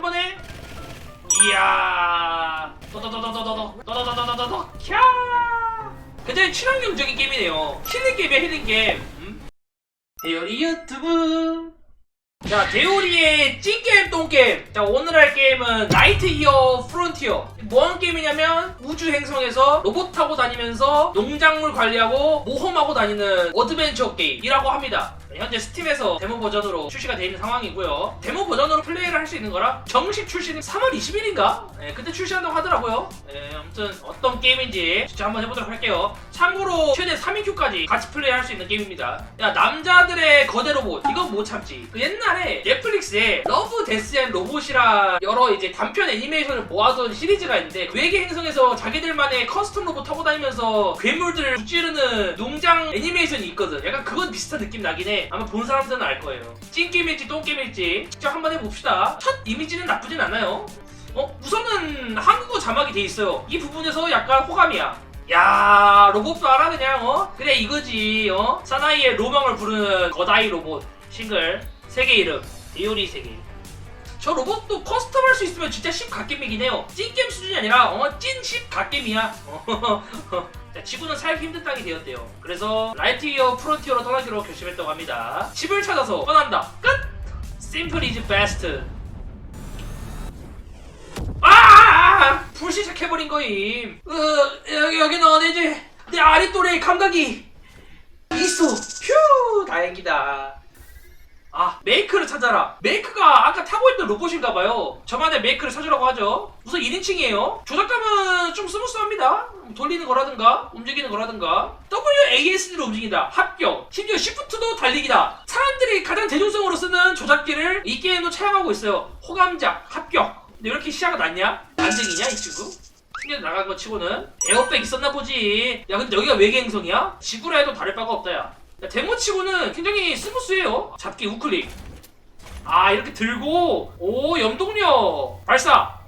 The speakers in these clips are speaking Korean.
한 번에. 이야. 도도도도도도 캬. 굉장히 친환경적인 게임이네요. 힐링 게임이야 힐링 게임. 음? 대열이 유튜브. 자 대우리의 찐게임 똥게임. 자 오늘 할 게임은 나이트 이어 프론티어. 뭐하는 게임이냐면 우주 행성에서 로봇 타고 다니면서 농작물 관리하고 모험하고 다니는 어드벤처 게임이라고 합니다 현재 스팀에서 데모 버전으로 출시가 되어 있는 상황이고요. 데모 버전으로 플레이를 할 수 있는 거라 정식 출시는 3월 20일인가? 네, 그때 출시한다고 하더라고요. 네, 아무튼 어떤 게임인지 진짜 한번 해보도록 할게요 참고로 최대 3인큐까지 같이 플레이할 수 있는 게임입니다. 야 남자들의 거대 로봇 이건 못 참지. 그 옛날에 넷플릭스에 러브 데스 앤 로봇이라 여러 이제 단편 애니메이션을 모아둔 시리즈가 있는데 외계 행성에서 자기들만의 커스텀 로봇 타고 다니면서 괴물들을 무찌르는 농장 애니메이션이 있거든. 약간 그건 비슷한 느낌 나긴 해. 아마 본 사람들은 알 거예요. 찐게임일지 똥게임일지 직접 한번 해봅시다. 첫 이미지는 나쁘진 않아요. 어? 우선은 한국어 자막이 돼 있어요. 이 부분에서 약간 호감이야 야 로봇도 알아 그냥 어? 그래 이거지 어? 사나이의 로망을 부르는 거다이 로봇. 싱글 세계 이름 디오리 세계. 저 로봇도 커스텀 할 수 있으면 진짜 10 갓겜이긴 해요. 찐게임 수준이 아니라 어 찐10 갓겜이야. 어, 자, 지구는 살기 힘든 땅이 되었대요. 그래서 라이트이어 프론티어로 떠나기로 결심했다고 합니다. 집을 찾아서 떠난다. 끝! 심플 이즈 베스트 아! 불시착해버린 거임. 어, 여기, 여기는 어디지? 내 아랫도레의 감각이 있어. 휴, 다행이다. 아, 메이크를 찾아라. 메이크가 아까 타고 있던 로봇인가봐요. 저만의 메이크를 찾으라고 하죠. 우선 1인칭이에요. 조작감은 좀 스무스합니다. 돌리는 거라든가, 움직이는 거라든가. WASD로 움직인다. 합격. 심지어 시프트도 달리기다. 사람들이 가장 대중성으로 쓰는 조작기를 이 게임도 차용하고 있어요. 호감작, 합격. 근데 왜 이렇게 시야가 낮냐? 안정이냐, 이 친구? 신경 나간 거 치고는 에어백 있었나 보지. 야, 근데 여기가 외계 행성이야? 지구라 해도 다를 바가 없다, 야. 야, 데모 치고는 굉장히 스무스해요. 잡기 우클릭. 아, 이렇게 들고, 오, 염동력. 발사.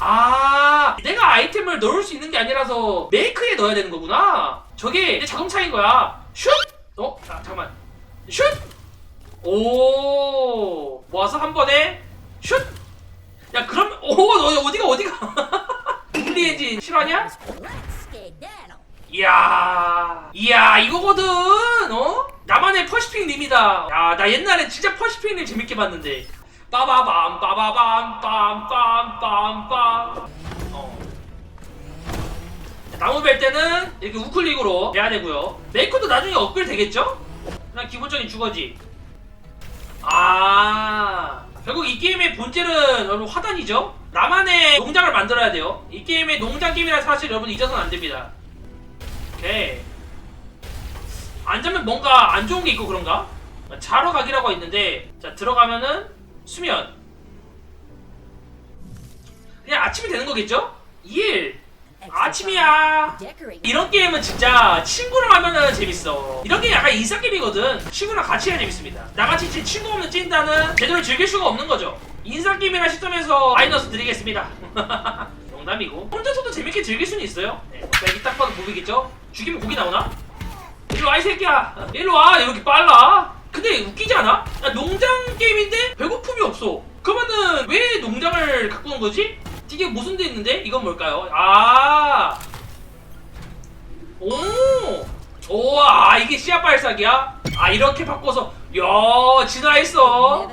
아, 내가 아이템을 넣을 수 있는 게 아니라서 메이크에 넣어야 되는 거구나. 저게 내 자동차인 거야. 슛! 어? 자, 잠깐만. 슛! 오, 모아서 한 번에 슛! 야, 그럼, 오, 너 어디가, 어디가? 플리 엔진 실화냐? 이야, 이야, 이거거든, 어? 나만의 퍼시픽님이다. 야, 나 옛날에 진짜 퍼시픽님 재밌게 봤는데. 빠바밤, 빠바밤, 빰, 빰, 빰, 빰. 어. 나무 벨 때는 이렇게 우클릭으로 해야 되고요. 메이커도 나중에 업그레이드 되겠죠? 그냥 기본적인 주거지. 아, 결국 이 게임의 본질은 여러분 화단이죠? 나만의 농장을 만들어야 돼요. 이 게임의 농장 게임이라 사실 여러분 잊어서는 안 됩니다. 오케이. 앉으면 뭔가 안 좋은 게 있고 그런가? 자러 가기라고 있는데, 자, 들어가면은 수면. 그냥 아침이 되는 거겠죠? 2일. 아침이야. 이런 게임은 진짜 친구랑 하면은 재밌어. 이런 게 약간 인싸 게임이거든. 친구랑 같이 해야 재밌습니다. 나같이 진- 친구 없는 찐다는 제대로 즐길 수가 없는 거죠. 인싸 게임이라 시점에서 마이너스 드리겠습니다. 농담이고. 혼자서도 재밌게 즐길 수는 있어요. 네. 여기 딱 봐도 보이겠죠? 죽이면 고기 나오나? 일로 와, 이 새끼야. 일로 와. 이렇게 빨라. 근데 웃기지 않아? 야, 농장 게임인데 배고픔이 없어. 그러면은 왜 농장을 가꾸는 거지? 이게 무슨 데 있는데? 이건 뭘까요? 아. 오. 오, 아, 이게 씨앗 발사기야? 아, 이렇게 바꿔서. 야, 진화했어.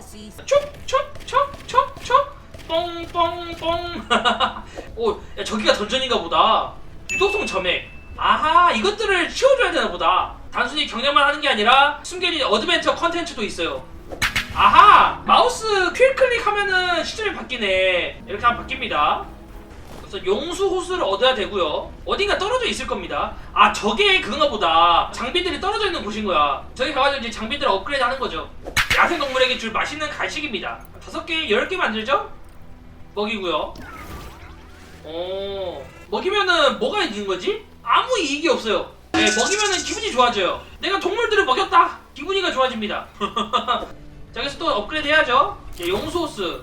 촉촉촉촉촉 뽕뽕뽕 오, 야, 저기가 던전인가 보다 유독성 점액 아하 이것들을 치워줘야 되나 보다 단순히 경량만 하는 게 아니라 숨겨진 어드벤처 컨텐츠도 있어요 아하! 마우스 퀵 클릭하면은 시점이 바뀌네. 이렇게 하면 바뀝니다. 그래서 용수 호수를 얻어야 되고요. 어딘가 떨어져 있을 겁니다. 아 저게 그건가 보다. 장비들이 떨어져 있는 곳인 거야. 저기 가가지고 이제 장비들을 업그레이드 하는 거죠. 야생 동물에게 줄 맛있는 간식입니다. 다섯 개, 열 개 만들죠? 먹이고요. 어 먹이면은 뭐가 있는 거지? 아무 이익이 없어요. 네 먹이면은 기분이 좋아져요. 내가 동물들을 먹였다. 기분이가 좋아집니다 자 여기서 또 업그레이드 해야죠. 예, 용수 호스.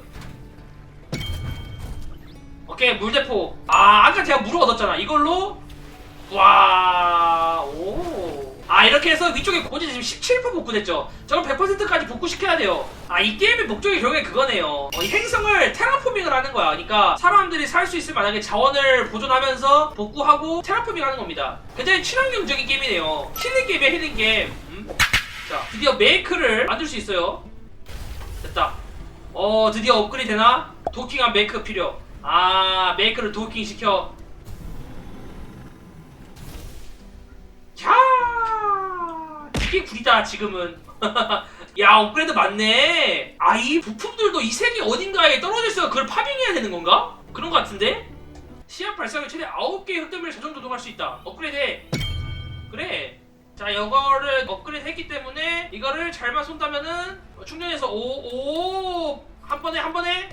오케이 물대포. 아 아까 제가 물을 얻었잖아. 이걸로. 와오. 아 이렇게 해서 위쪽에 고지 지금 17% 복구됐죠. 저걸 100%까지 복구시켜야 돼요. 아 이 게임의 목적이 결국에 그거네요. 어, 이 행성을 테라포밍을 하는 거야. 그러니까 사람들이 살 수 있을 만하게 자원을 보존하면서 복구하고 테라포밍 하는 겁니다. 굉장히 친환경적인 게임이네요. 힐링 게임이야 힐링 게임. 음? 자 드디어 메이크를 만들 수 있어요 됐다. 어 드디어 업그레이드 되나? 도킹한 메이크 필요. 아 메이크를 도킹 시켜. 자 이게 구리다 지금은. 야 업그레이드 맞네. 아 이 부품들도 이 세계 어딘가에 떨어져 있어 그걸 파밍해야 되는 건가? 그런 거 같은데? 시야 발사를 최대 9개의 흑점을 자동 조종할 수 있다. 업그레이드 해. 그래 자 이거를 업그레이드 했기 때문에 이거를 잘만 쏜다면은 충전해서 오 오 한 번에 한 번에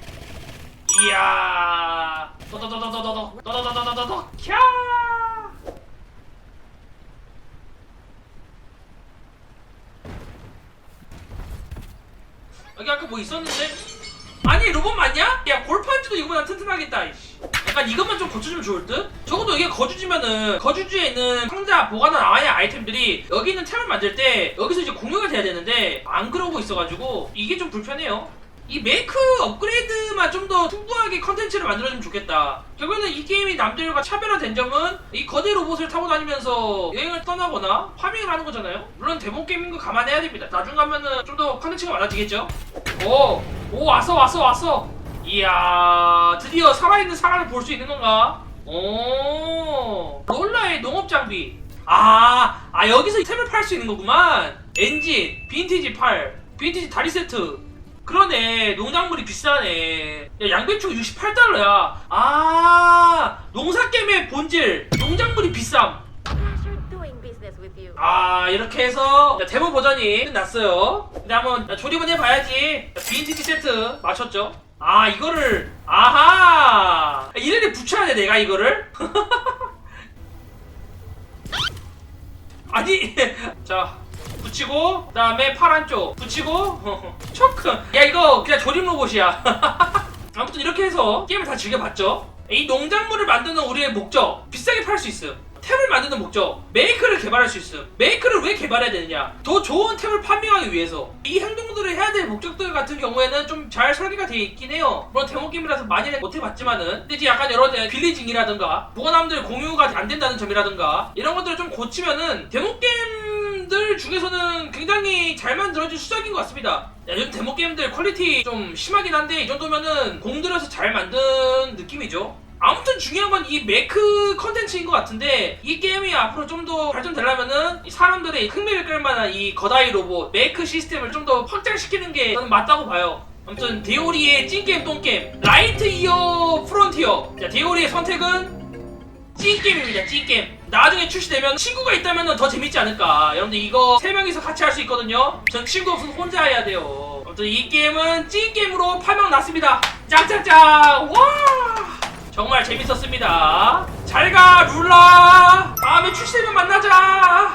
이야 더더더더더더 더 더더더더더 캬 여기 아까 뭐 있었는데? 아니 로봇 맞냐? 야 골판지도 이거보다 튼튼하겠다 이씨. 약간 이것만 좀 고쳐주면 좋을 듯? 적어도 이게 거주지면은 거주지에 있는 상자 보관한 아야 아이템들이 여기 있는 템을 만들 때 여기서 이제 공유가 돼야 되는데 안 그러고 있어가지고 이게 좀 불편해요 이 메이크 업그레이드만 좀 더 풍부하게 컨텐츠를 만들어주면 좋겠다. 결국에는 이 게임이 남들과 차별화된 점은 이 거대 로봇을 타고 다니면서 여행을 떠나거나 파밍을 하는 거잖아요. 물론 대본 게임인 거 감안해야 됩니다. 나중 가면은 좀 더 컨텐츠가 많아지겠죠. 오, 오 왔어 왔어 왔어. 이야, 드디어 살아있는 사람을 볼 수 있는 건가? 오, 롤라의 농업 장비. 아, 아 여기서 템을 팔 수 있는 거구만. 엔진, 빈티지 팔, 빈티지 다리 세트. 그러네 농작물이 비싸네 야 양배추 68달러야 아 농사게임의 본질 농작물이 비쌈. 아 이렇게 해서 자, 데모 버전이 끝났어요 근데 한번 자, 조립은 해봐야지 자, 빈티지 세트 맞췄죠 아 이거를 아하! 이래를 붙여야 돼 내가 이거를? 아니 자 붙이고 그 다음에 파란 쪽 붙이고 초크. 야 이거 그냥 조립 로봇이야. 아무튼 이렇게 해서 게임을 다 즐겨봤죠? 이 농작물을 만드는 우리의 목적 비싸게 팔 수 있음 템을 만드는 목적. 메이크를 개발할 수 있음. 메이크를 왜 개발해야 되느냐? 더 좋은 템을 판매하기 위해서. 이 행동들을 해야 될 목적들 같은 경우에는 좀 잘 설계가 돼 있긴 해요. 물론 데모 게임이라서 많이는 못 해봤지만은. 근데 이제 약간 여러 대 빌리징이라든가 보관함들 공유가 안 된다는 점이라든가 이런 것들을 좀 고치면은 데모 게임들 중에서는 굉장히 잘 만들어진 수작인 것 같습니다. 야, 요즘 데모 게임들 퀄리티 좀 심하긴 한데 이 정도면은 공들여서 잘 만든 느낌이죠 아무튼 중요한 건이 메이크 컨텐츠인 것 같은데 이 게임이 앞으로 좀 더 발전되려면은 이 사람들의 흥미를 끌 만한 이 거다이 로봇 메이크 시스템을 좀 더 확장시키는 게 저는 맞다고 봐요. 아무튼 데오리의 찐게임 똥게임 라이트 이어 프론티어. 자 데오리의 선택은 찐게임입니다 찐게임. 나중에 출시되면 친구가 있다면 더 재밌지 않을까. 여러분들 이거 세명이서 같이 할 수 있거든요. 전 친구 없어서 혼자 해야 돼요. 아무튼 이 게임은 찐게임으로 파명 났습니다. 짱짱짱 와 정말 재밌었습니다. 잘 가, 룰라! 다음에 출시되면 만나자!